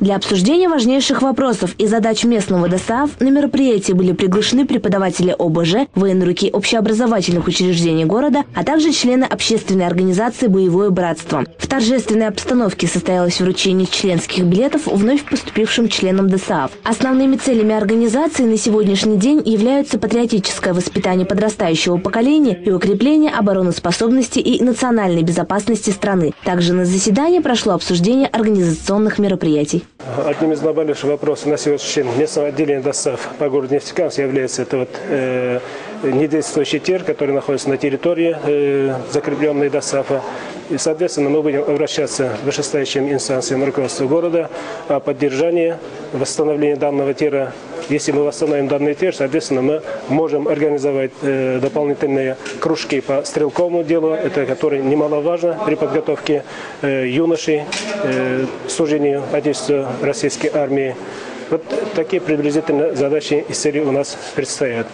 Для обсуждения важнейших вопросов и задач местного ДОСААФ на мероприятии были приглашены преподаватели ОБЖ, военруки общеобразовательных учреждений города, а также члены общественной организации «Боевое братство». В торжественной обстановке состоялось вручение членских билетов вновь поступившим членам ДОСААФ. Основными целями организации на сегодняшний день являются патриотическое воспитание подрастающего поколения и укрепление обороноспособности и национальной безопасности страны. Также на заседании прошло обсуждение организационных мероприятий. Одним из наиболее вопросов на сегодняшний день местного отделения ДОСАФ по городу Нефтекамск является это вот, э, недействующий тир, который находится на территории э, закрепленной ДОСАФа. И, соответственно, мы будем обращаться к вышестоящим инстанциям руководства города о поддержании восстановления данного тира. Если мы восстановим данный тир, соответственно, мы можем организовать э, дополнительные кружки по стрелковому делу, это который немаловажно при подготовке э, юношей э, служению Отечеству российской армии. Вот такие приблизительно задачи и цели у нас предстоят.